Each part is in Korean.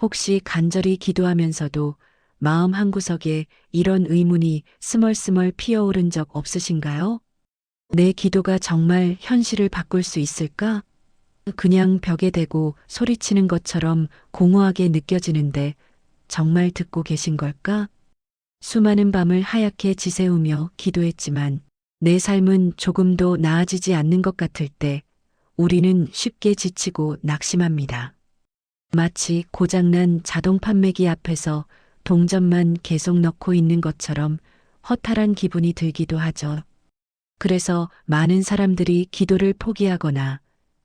혹시 간절히 기도하면서도 마음 한구석에 이런 의문이 스멀스멀 피어오른 적 없으신가요? 내 기도가 정말 현실을 바꿀 수 있을까? 그냥 벽에 대고 소리치는 것처럼 공허하게 느껴지는데 정말 듣고 계신 걸까? 수많은 밤을 하얗게 지새우며 기도했지만 내 삶은 조금도 나아지지 않는 것 같을 때 우리는 쉽게 지치고 낙심합니다. 마치 고장난 자동 판매기 앞에서 동전만 계속 넣고 있는 것처럼 허탈한 기분이 들기도 하죠. 그래서 많은 사람들이 기도를 포기하거나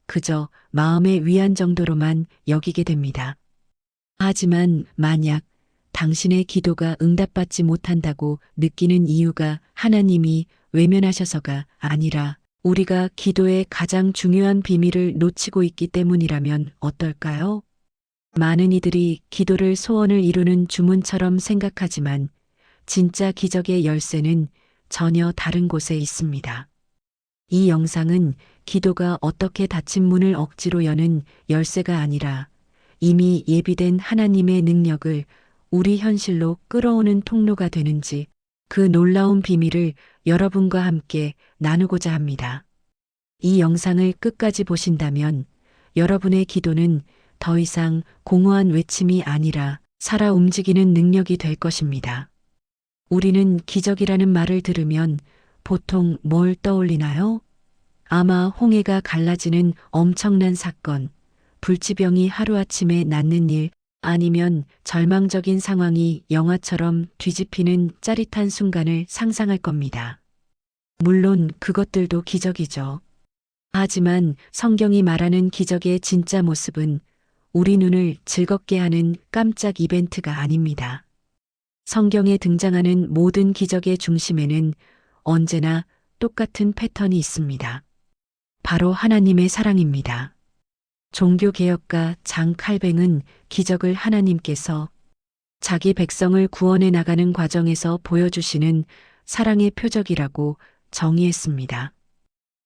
그저 마음의 위안 정도로만 여기게 됩니다. 하지만 만약 당신의 기도가 응답받지 못한다고 느끼는 이유가 하나님이 외면하셔서가 아니라 우리가 기도의 가장 중요한 비밀을 놓치고 있기 때문이라면 어떨까요? 많은 이들이 기도를 소원을 이루는 주문처럼 생각하지만 진짜 기적의 열쇠는 전혀 다른 곳에 있습니다. 이 영상은 기도가 어떻게 닫힌 문을 억지로 여는 열쇠가 아니라 이미 예비된 하나님의 능력을 우리 현실로 끌어오는 통로가 되는지 그 놀라운 비밀을 여러분과 함께 나누고자 합니다. 이 영상을 끝까지 보신다면 여러분의 기도는 더 이상 공허한 외침이 아니라 살아 움직이는 능력이 될 것입니다. 우리는 기적이라는 말을 들으면 보통 뭘 떠올리나요? 아마 홍해가 갈라지는 엄청난 사건, 불치병이 하루아침에 낫는 일, 아니면 절망적인 상황이 영화처럼 뒤집히는 짜릿한 순간을 상상할 겁니다. 물론 그것들도 기적이죠. 하지만 성경이 말하는 기적의 진짜 모습은 우리 눈을 즐겁게 하는 깜짝 이벤트가 아닙니다. 성경에 등장하는 모든 기적의 중심에는 언제나 똑같은 패턴이 있습니다. 바로 하나님의 사랑입니다. 종교개혁가 장 칼뱅은 기적을 하나님께서 자기 백성을 구원해 나가는 과정에서 보여주시는 사랑의 표적이라고 정의했습니다.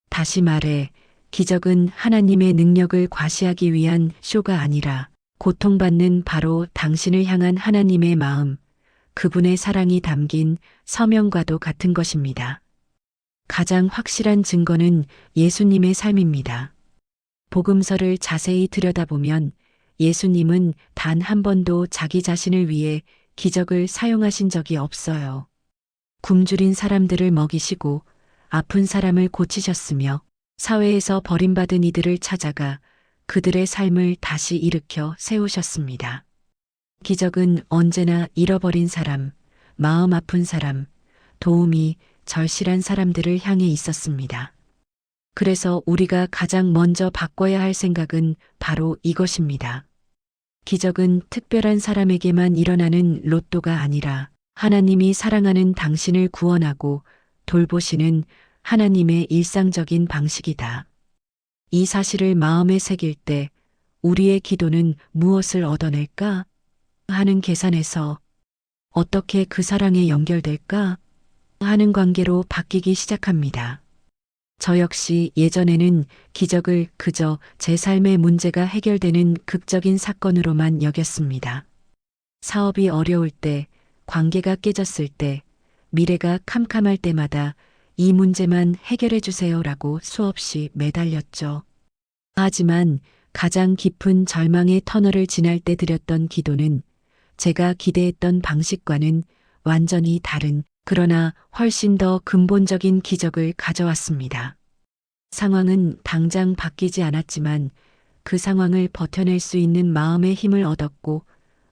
다시 말해, 기적은 하나님의 능력을 과시하기 위한 쇼가 아니라 고통받는 바로 당신을 향한 하나님의 마음, 그분의 사랑이 담긴 서명과도 같은 것입니다. 가장 확실한 증거는 예수님의 삶입니다. 복음서를 자세히 들여다보면 예수님은 단 한 번도 자기 자신을 위해 기적을 사용하신 적이 없어요. 굶주린 사람들을 먹이시고 아픈 사람을 고치셨으며 사회에서 버림받은 이들을 찾아가 그들의 삶을 다시 일으켜 세우셨습니다. 기적은 언제나 잃어버린 사람, 마음 아픈 사람, 도움이 절실한 사람들을 향해 있었습니다. 그래서 우리가 가장 먼저 바꿔야 할 생각은 바로 이것입니다. 기적은 특별한 사람에게만 일어나는 로또가 아니라 하나님이 사랑하는 당신을 구원하고 돌보시는 하나님의 일상적인 방식이다. 이 사실을 마음에 새길 때 우리의 기도는 무엇을 얻어낼까? 하는 계산에서 어떻게 그 사랑에 연결될까? 하는 관계로 바뀌기 시작합니다. 저 역시 예전에는 기적을 그저 제 삶의 문제가 해결되는 극적인 사건으로만 여겼습니다. 사업이 어려울 때, 관계가 깨졌을 때, 미래가 캄캄할 때마다 이 문제만 해결해 주세요라고 수없이 매달렸죠. 하지만 가장 깊은 절망의 터널을 지날 때 드렸던 기도는 제가 기대했던 방식과는 완전히 다른 그러나 훨씬 더 근본적인 기적을 가져왔습니다. 상황은 당장 바뀌지 않았지만 그 상황을 버텨낼 수 있는 마음의 힘을 얻었고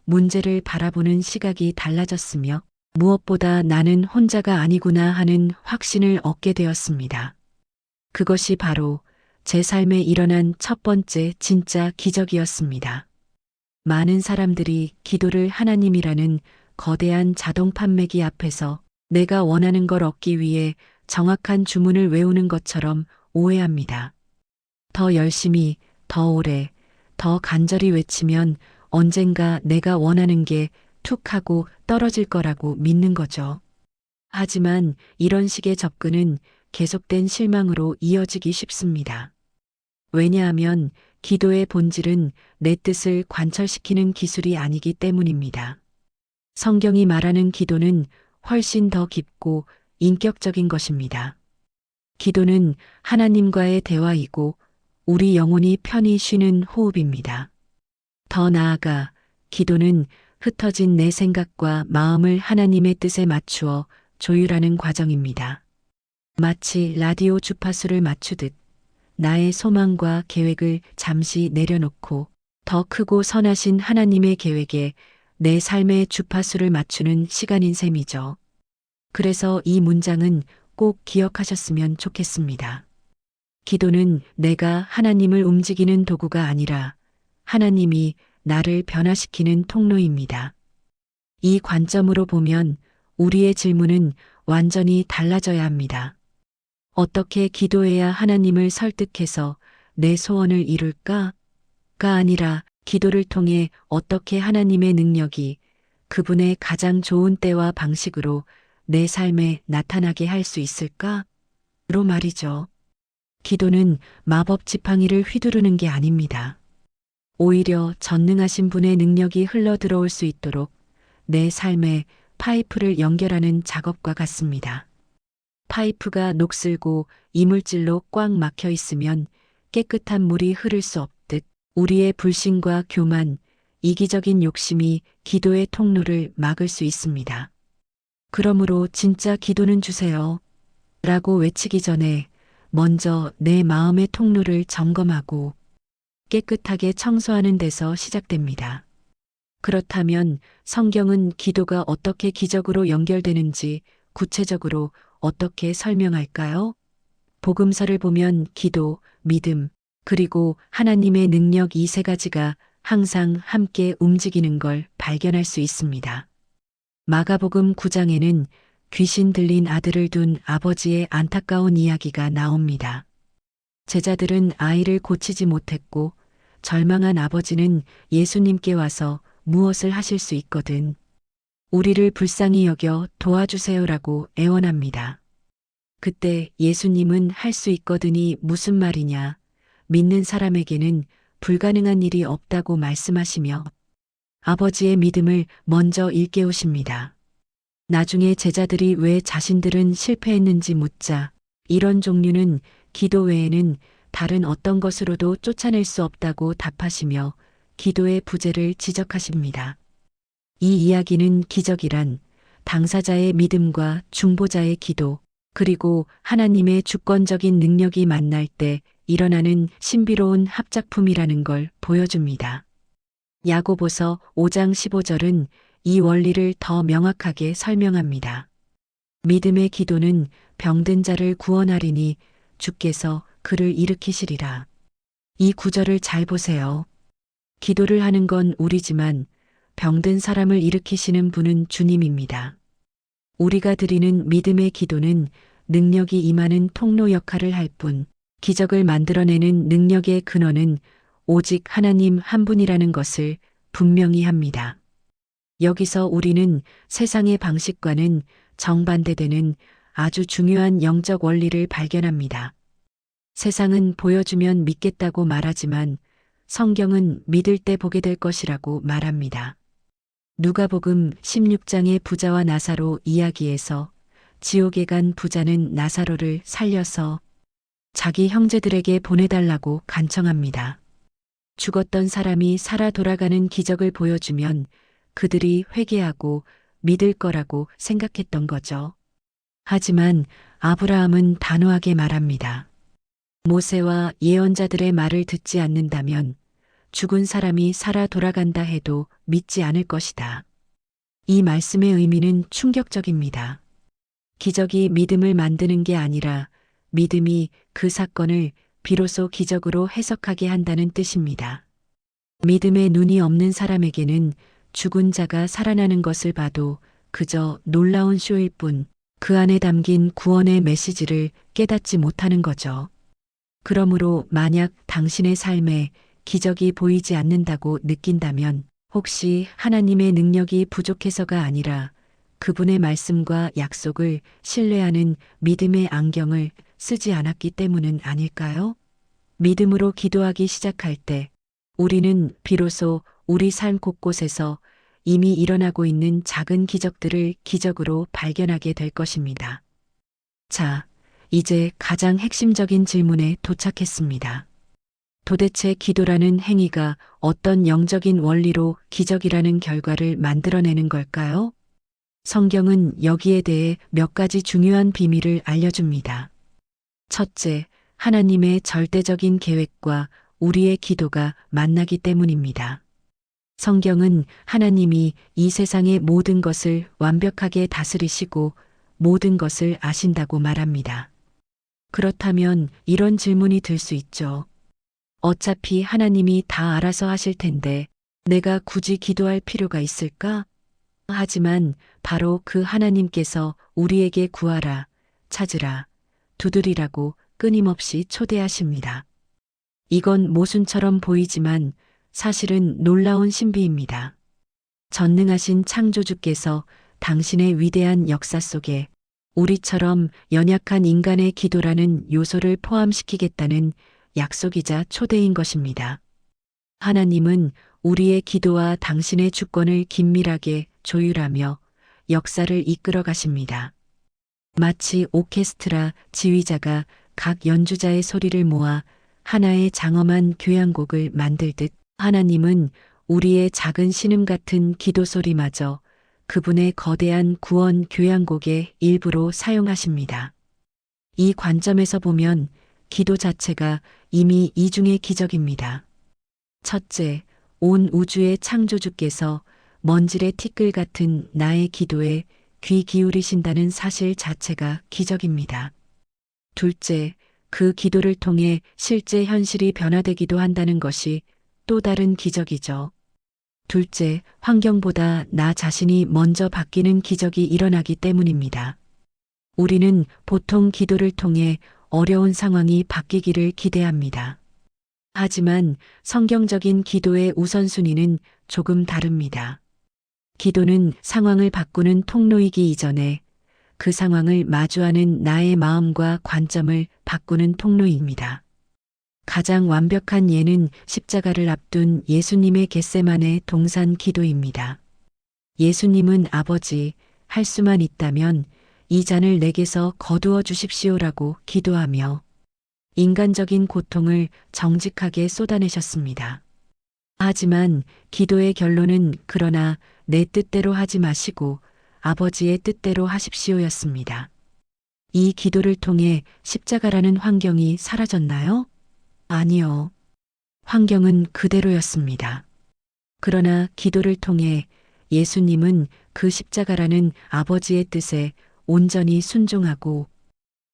문제를 바라보는 시각이 달라졌으며 무엇보다 나는 혼자가 아니구나 하는 확신을 얻게 되었습니다. 그것이 바로 제 삶에 일어난 첫 번째 진짜 기적이었습니다. 많은 사람들이 기도를 하나님이라는 거대한 자동 판매기 앞에서 내가 원하는 걸 얻기 위해 정확한 주문을 외우는 것처럼 오해합니다. 더 열심히, 더 오래, 더 간절히 외치면 언젠가 내가 원하는 게 툭 하고 떨어질 거라고 믿는 거죠. 하지만 이런 식의 접근은 계속된 실망으로 이어지기 쉽습니다. 왜냐하면 기도의 본질은 내 뜻을 관철시키는 기술이 아니기 때문입니다. 성경이 말하는 기도는 훨씬 더 깊고 인격적인 것입니다. 기도는 하나님과의 대화이고 우리 영혼이 편히 쉬는 호흡입니다. 더 나아가 기도는 흩어진 내 생각과 마음을 하나님의 뜻에 맞추어 조율하는 과정입니다. 마치 라디오 주파수를 맞추듯 나의 소망과 계획을 잠시 내려놓고 더 크고 선하신 하나님의 계획에 내 삶의 주파수를 맞추는 시간인 셈이죠. 그래서 이 문장은 꼭 기억하셨으면 좋겠습니다. 기도는 내가 하나님을 움직이는 도구가 아니라 하나님이 나를 변화시키는 통로입니다. 이 관점으로 보면 우리의 질문은 완전히 달라져야 합니다. 어떻게 기도해야 하나님을 설득해서 내 소원을 이룰까? 가 아니라 기도를 통해 어떻게 하나님의 능력이 그분의 가장 좋은 때와 방식으로 내 삶에 나타나게 할 수 있을까? 로 말이죠. 기도는 마법 지팡이를 휘두르는 게 아닙니다. 오히려 전능하신 분의 능력이 흘러 들어올 수 있도록 내 삶에 파이프를 연결하는 작업과 같습니다. 파이프가 녹슬고 이물질로 꽉 막혀 있으면 깨끗한 물이 흐를 수 없듯 우리의 불신과 교만, 이기적인 욕심이 기도의 통로를 막을 수 있습니다. 그러므로 진짜 기도는 주세요. 라고 외치기 전에 먼저 내 마음의 통로를 점검하고 깨끗하게 청소하는 데서 시작됩니다. 그렇다면 성경은 기도가 어떻게 기적으로 연결되는지 구체적으로 어떻게 설명할까요? 복음서를 보면 기도, 믿음, 그리고 하나님의 능력 이 세 가지가 항상 함께 움직이는 걸 발견할 수 있습니다. 마가복음 9장에는 귀신 들린 아들을 둔 아버지의 안타까운 이야기가 나옵니다. 제자들은 아이를 고치지 못했고 절망한 아버지는 예수님께 와서 무엇을 하실 수 있거든. 우리를 불쌍히 여겨 도와주세요라고 애원합니다. 그때 예수님은 할 수 있거든이 무슨 말이냐. 믿는 사람에게는 불가능한 일이 없다고 말씀하시며 아버지의 믿음을 먼저 일깨우십니다. 나중에 제자들이 왜 자신들은 실패했는지 묻자 이런 종류는 기도 외에는 다른 어떤 것으로도 쫓아낼 수 없다고 답하시며 기도의 부재를 지적하십니다. 이 이야기는 기적이란 당사자의 믿음과 중보자의 기도, 그리고 하나님의 주권적인 능력이 만날 때 일어나는 신비로운 합작품이라는 걸 보여줍니다. 야고보서 5장 15절은 이 원리를 더 명확하게 설명합니다. 믿음의 기도는 병든 자를 구원하리니 주께서 그를 일으키시리라. 이 구절을 잘 보세요. 기도를 하는 건 우리지만 병든 사람을 일으키시는 분은 주님입니다. 우리가 드리는 믿음의 기도는 능력이 임하는 통로 역할을 할 뿐, 기적을 만들어내는 능력의 근원은 오직 하나님 한 분이라는 것을 분명히 합니다. 여기서 우리는 세상의 방식과는 정반대되는 아주 중요한 영적 원리를 발견합니다. 세상은 보여주면 믿겠다고 말하지만 성경은 믿을 때 보게 될 것이라고 말합니다. 누가복음 16장의 부자와 나사로 이야기에서 지옥에 간 부자는 나사로를 살려서 자기 형제들에게 보내달라고 간청합니다. 죽었던 사람이 살아 돌아가는 기적을 보여주면 그들이 회개하고 믿을 거라고 생각했던 거죠. 하지만 아브라함은 단호하게 말합니다. 모세와 예언자들의 말을 듣지 않는다면 죽은 사람이 살아 돌아간다 해도 믿지 않을 것이다. 이 말씀의 의미는 충격적입니다. 기적이 믿음을 만드는 게 아니라 믿음이 그 사건을 비로소 기적으로 해석하게 한다는 뜻입니다. 믿음의 눈이 없는 사람에게는 죽은 자가 살아나는 것을 봐도 그저 놀라운 쇼일 뿐 그 안에 담긴 구원의 메시지를 깨닫지 못하는 거죠. 그러므로 만약 당신의 삶에 기적이 보이지 않는다고 느낀다면 혹시 하나님의 능력이 부족해서가 아니라 그분의 말씀과 약속을 신뢰하는 믿음의 안경을 쓰지 않았기 때문은 아닐까요? 믿음으로 기도하기 시작할 때 우리는 비로소 우리 삶 곳곳에서 이미 일어나고 있는 작은 기적들을 기적으로 발견하게 될 것입니다. 자, 이제 가장 핵심적인 질문에 도착했습니다. 도대체 기도라는 행위가 어떤 영적인 원리로 기적이라는 결과를 만들어내는 걸까요? 성경은 여기에 대해 몇 가지 중요한 비밀을 알려줍니다. 첫째, 하나님의 절대적인 계획과 우리의 기도가 만나기 때문입니다. 성경은 하나님이 이 세상의 모든 것을 완벽하게 다스리시고 모든 것을 아신다고 말합니다. 그렇다면 이런 질문이 들 수 있죠. 어차피 하나님이 다 알아서 하실 텐데 내가 굳이 기도할 필요가 있을까? 하지만 바로 그 하나님께서 우리에게 구하라, 찾으라, 두드리라고 끊임없이 초대하십니다. 이건 모순처럼 보이지만 사실은 놀라운 신비입니다. 전능하신 창조주께서 당신의 위대한 역사 속에 우리처럼 연약한 인간의 기도라는 요소를 포함시키겠다는 약속이자 초대인 것입니다. 하나님은 우리의 기도와 당신의 주권을 긴밀하게 조율하며 역사를 이끌어 가십니다. 마치 오케스트라 지휘자가 각 연주자의 소리를 모아 하나의 장엄한 교향곡을 만들듯 하나님은 우리의 작은 신음 같은 기도 소리마저 그분의 거대한 구원 교향곡의 일부로 사용하십니다. 이 관점에서 보면 기도 자체가 이미 이중의 기적입니다. 첫째, 온 우주의 창조주께서 먼지의 티끌 같은 나의 기도에 귀 기울이신다는 사실 자체가 기적입니다. 둘째, 그 기도를 통해 실제 현실이 변화되기도 한다는 것이 또 다른 기적이죠. 둘째, 환경보다 나 자신이 먼저 바뀌는 기적이 일어나기 때문입니다. 우리는 보통 기도를 통해 어려운 상황이 바뀌기를 기대합니다. 하지만 성경적인 기도의 우선순위는 조금 다릅니다. 기도는 상황을 바꾸는 통로이기 이전에 그 상황을 마주하는 나의 마음과 관점을 바꾸는 통로입니다. 가장 완벽한 예는 십자가를 앞둔 예수님의 겟세만의 동산 기도입니다. 예수님은 아버지, 할 수만 있다면 이 잔을 내게서 거두어 주십시오라고 기도하며 인간적인 고통을 정직하게 쏟아내셨습니다. 하지만 기도의 결론은 그러나 내 뜻대로 하지 마시고 아버지의 뜻대로 하십시오였습니다. 이 기도를 통해 십자가라는 환경이 사라졌나요? 아니요. 환경은 그대로였습니다. 그러나 기도를 통해 예수님은 그 십자가라는 아버지의 뜻에 온전히 순종하고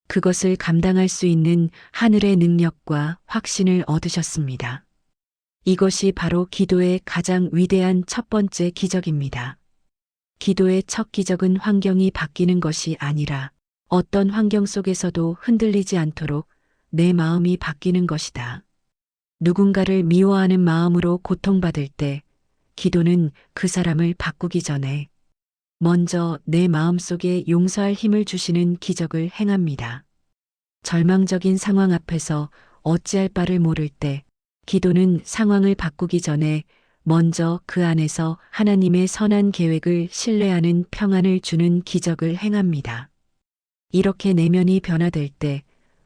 그것을 감당할 수 있는 하늘의 능력과 확신을 얻으셨습니다. 이것이 바로 기도의 가장 위대한 첫 번째 기적입니다. 기도의 첫 기적은 환경이 바뀌는 것이 아니라 어떤 환경 속에서도 흔들리지 않도록 내 마음이 바뀌는 것이다. 누군가를 미워하는 마음으로 고통받을 때 기도는 그 사람을 바꾸기 전에 먼저 내 마음 속에 용서할 힘을 주시는 기적을 행합니다. 절망적인 상황 앞에서 어찌할 바를 모를 때 기도는 상황을 바꾸기 전에 먼저 그 안에서 하나님의 선한 계획을 신뢰하는 평안을 주는 기적을 행합니다. 이렇게 내면이 변화될 때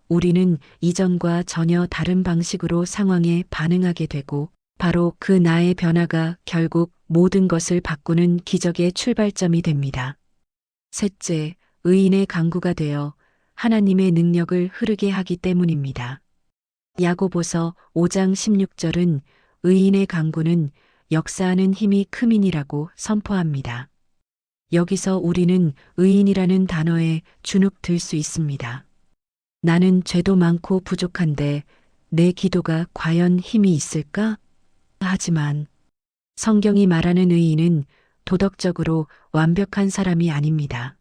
우리는 이전과 전혀 다른 방식으로 상황에 반응하게 되고 바로 그 나의 변화가 결국 모든 것을 바꾸는 기적의 출발점이 됩니다. 셋째, 의인의 강구가 되어 하나님의 능력을 흐르게 하기 때문입니다. 야고보서 5장 16절은 의인의 강구는 역사하는 힘이 크민이라고 선포합니다. 여기서 우리는 의인이라는 단어에 주눅 들 수 있습니다. 나는 죄도 많고 부족한데 내 기도가 과연 힘이 있을까? 하지만 성경이 말하는 의인은 도덕적으로 완벽한 사람이 아닙니다.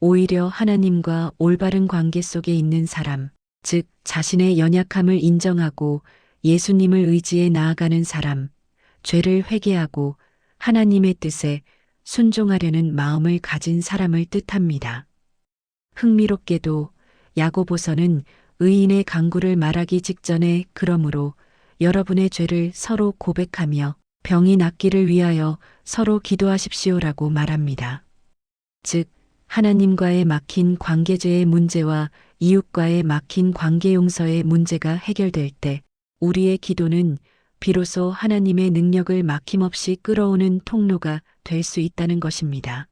오히려 하나님과 올바른 관계 속에 있는 사람, 즉 자신의 연약함을 인정하고 예수님을 의지해 나아가는 사람, 죄를 회개하고 하나님의 뜻에 순종하려는 마음을 가진 사람을 뜻합니다. 흥미롭게도 야고보서는 의인의 강구를 말하기 직전에 그러므로 여러분의 죄를 서로 고백하며 병이 낫기를 위하여 서로 기도하십시오라고 말합니다. 즉, 하나님과의 막힌 관계죄의 문제와 이웃과의 막힌 관계 용서의 문제가 해결될 때 우리의 기도는 비로소 하나님의 능력을 막힘없이 끌어오는 통로가 될 수 있다는 것입니다.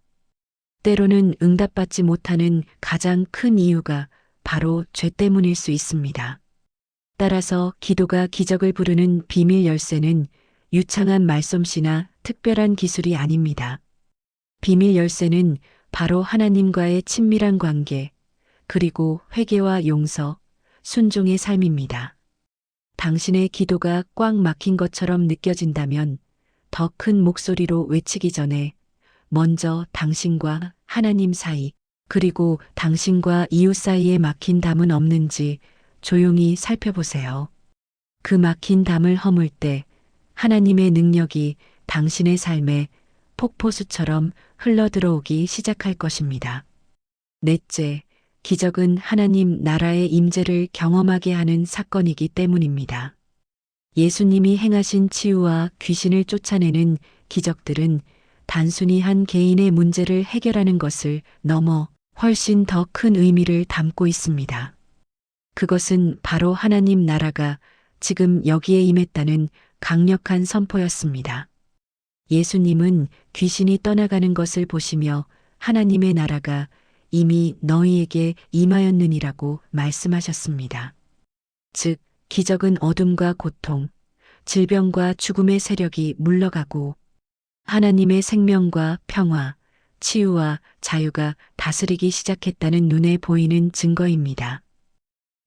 때로는 응답받지 못하는 가장 큰 이유가 바로 죄 때문일 수 있습니다. 따라서 기도가 기적을 부르는 비밀 열쇠는 유창한 말솜씨나 특별한 기술이 아닙니다. 비밀 열쇠는 바로 하나님과의 친밀한 관계, 그리고 회개와 용서, 순종의 삶입니다. 당신의 기도가 꽉 막힌 것처럼 느껴진다면 더 큰 목소리로 외치기 전에 먼저 당신과 하나님 사이, 그리고 당신과 이웃 사이에 막힌 담은 없는지 조용히 살펴보세요. 그 막힌 담을 허물 때 하나님의 능력이 당신의 삶에 폭포수처럼 흘러들어오기 시작할 것입니다. 넷째, 기적은 하나님 나라의 임재를 경험하게 하는 사건이기 때문입니다. 예수님이 행하신 치유와 귀신을 쫓아내는 기적들은 단순히 한 개인의 문제를 해결하는 것을 넘어 훨씬 더 큰 의미를 담고 있습니다. 그것은 바로 하나님 나라가 지금 여기에 임했다는 강력한 선포였습니다. 예수님은 귀신이 떠나가는 것을 보시며 하나님의 나라가 이미 너희에게 임하였느니라고 말씀하셨습니다. 즉, 기적은 어둠과 고통, 질병과 죽음의 세력이 물러가고 하나님의 생명과 평화, 치유와 자유가 다스리기 시작했다는 눈에 보이는 증거입니다.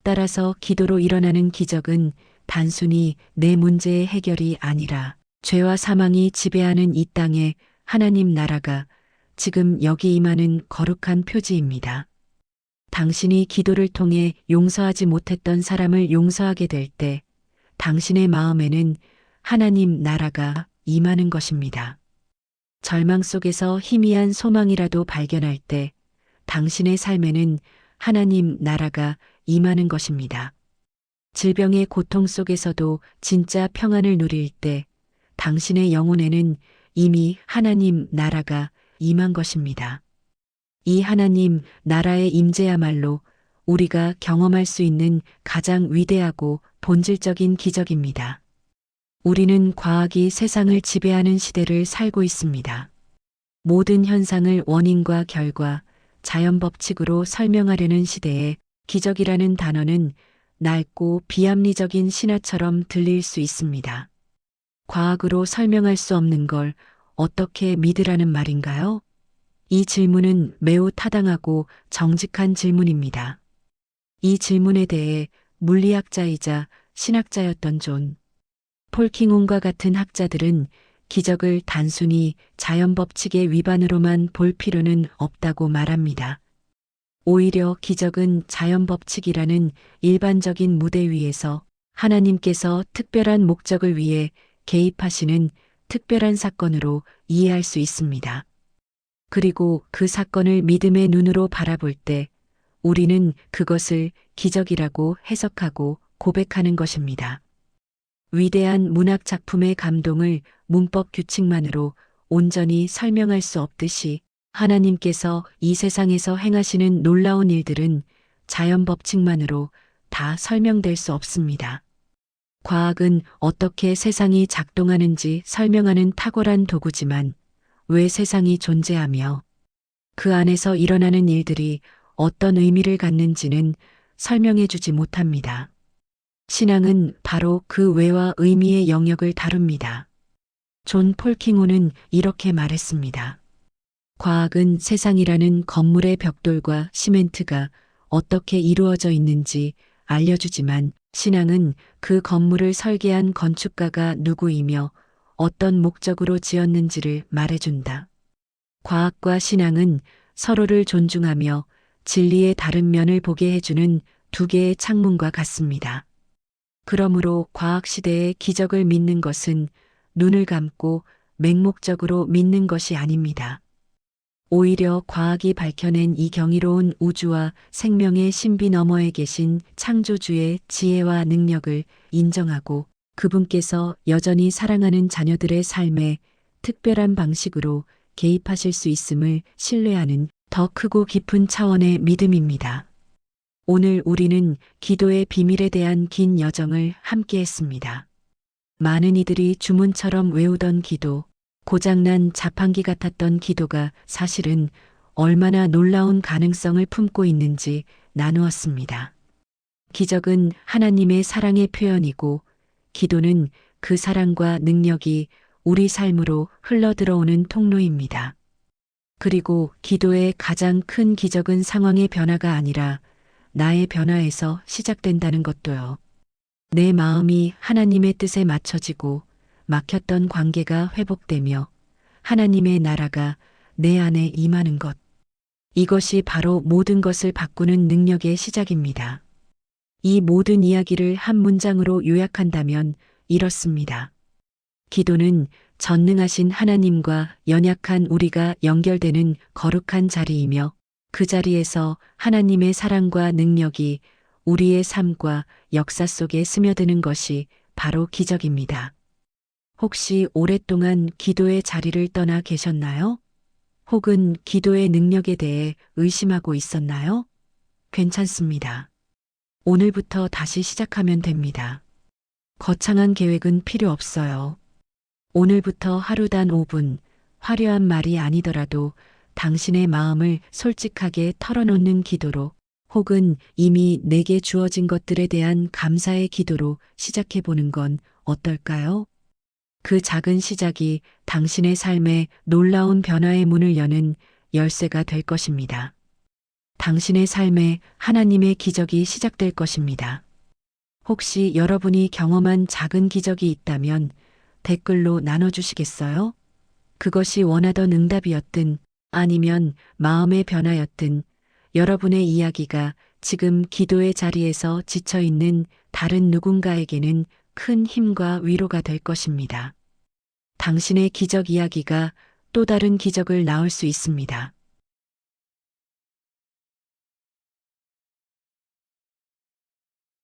따라서 기도로 일어나는 기적은 단순히 내 문제의 해결이 아니라 죄와 사망이 지배하는 이 땅에 하나님 나라가 지금 여기 임하는 거룩한 표지입니다. 당신이 기도를 통해 용서하지 못했던 사람을 용서하게 될 때 당신의 마음에는 하나님 나라가 임하는 것입니다. 절망 속에서 희미한 소망이라도 발견할 때 당신의 삶에는 하나님 나라가 임하는 것입니다. 질병의 고통 속에서도 진짜 평안을 누릴 때 당신의 영혼에는 이미 하나님 나라가 임한 것입니다. 이 하나님 나라의 임재야말로 우리가 경험할 수 있는 가장 위대하고 본질적인 기적입니다. 우리는 과학이 세상을 지배하는 시대를 살고 있습니다. 모든 현상을 원인과 결과, 자연 법칙으로 설명하려는 시대에 기적이라는 단어는 낡고 비합리적인 신화처럼 들릴 수 있습니다. 과학으로 설명할 수 없는 걸 어떻게 믿으라는 말인가요? 이 질문은 매우 타당하고 정직한 질문입니다. 이 질문에 대해 물리학자이자 신학자였던 존 폴킹온과 같은 학자들은 기적을 단순히 자연 법칙의 위반으로만 볼 필요는 없다고 말합니다. 오히려 기적은 자연 법칙이라는 일반적인 무대 위에서 하나님께서 특별한 목적을 위해 개입하시는 특별한 사건으로 이해할 수 있습니다. 그리고 그 사건을 믿음의 눈으로 바라볼 때 우리는 그것을 기적이라고 해석하고 고백하는 것입니다. 위대한 문학 작품의 감동을 문법 규칙만으로 온전히 설명할 수 없듯이 하나님께서 이 세상에서 행하시는 놀라운 일들은 자연 법칙만으로 다 설명될 수 없습니다. 과학은 어떻게 세상이 작동하는지 설명하는 탁월한 도구지만 왜 세상이 존재하며 그 안에서 일어나는 일들이 어떤 의미를 갖는지는 설명해 주지 못합니다. 신앙은 바로 그 외와 의미의 영역을 다룹니다. 존 폴킹호는 이렇게 말했습니다. 과학은 세상이라는 건물의 벽돌과 시멘트가 어떻게 이루어져 있는지 알려주지만 신앙은 그 건물을 설계한 건축가가 누구이며 어떤 목적으로 지었는지를 말해준다. 과학과 신앙은 서로를 존중하며 진리의 다른 면을 보게 해주는 두 개의 창문과 같습니다. 그러므로 과학시대의 기적을 믿는 것은 눈을 감고 맹목적으로 믿는 것이 아닙니다. 오히려 과학이 밝혀낸 이 경이로운 우주와 생명의 신비 너머에 계신 창조주의 지혜와 능력을 인정하고 그분께서 여전히 사랑하는 자녀들의 삶에 특별한 방식으로 개입하실 수 있음을 신뢰하는 더 크고 깊은 차원의 믿음입니다. 오늘 우리는 기도의 비밀에 대한 긴 여정을 함께 했습니다. 많은 이들이 주문처럼 외우던 기도, 고장난 자판기 같았던 기도가 사실은 얼마나 놀라운 가능성을 품고 있는지 나누었습니다. 기적은 하나님의 사랑의 표현이고 기도는 그 사랑과 능력이 우리 삶으로 흘러들어오는 통로입니다. 그리고 기도의 가장 큰 기적은 상황의 변화가 아니라 나의 변화에서 시작된다는 것도요. 내 마음이 하나님의 뜻에 맞춰지고 막혔던 관계가 회복되며 하나님의 나라가 내 안에 임하는 것. 이것이 바로 모든 것을 바꾸는 능력의 시작입니다. 이 모든 이야기를 한 문장으로 요약한다면 이렇습니다. 기도는 전능하신 하나님과 연약한 우리가 연결되는 거룩한 자리이며 그 자리에서 하나님의 사랑과 능력이 우리의 삶과 역사 속에 스며드는 것이 바로 기적입니다. 혹시 오랫동안 기도의 자리를 떠나 계셨나요? 혹은 기도의 능력에 대해 의심하고 있었나요? 괜찮습니다. 오늘부터 다시 시작하면 됩니다. 거창한 계획은 필요 없어요. 오늘부터 하루 단 5분, 화려한 말이 아니더라도 당신의 마음을 솔직하게 털어놓는 기도로 혹은 이미 내게 주어진 것들에 대한 감사의 기도로 시작해 보는 건 어떨까요? 그 작은 시작이 당신의 삶에 놀라운 변화의 문을 여는 열쇠가 될 것입니다. 당신의 삶에 하나님의 기적이 시작될 것입니다. 혹시 여러분이 경험한 작은 기적이 있다면 댓글로 나눠주시겠어요? 그것이 원하던 응답이었든 아니면 마음의 변화였든 여러분의 이야기가 지금 기도의 자리에서 지쳐 있는 다른 누군가에게는 큰 힘과 위로가 될 것입니다. 당신의 기적 이야기가 또 다른 기적을 낳을 수 있습니다.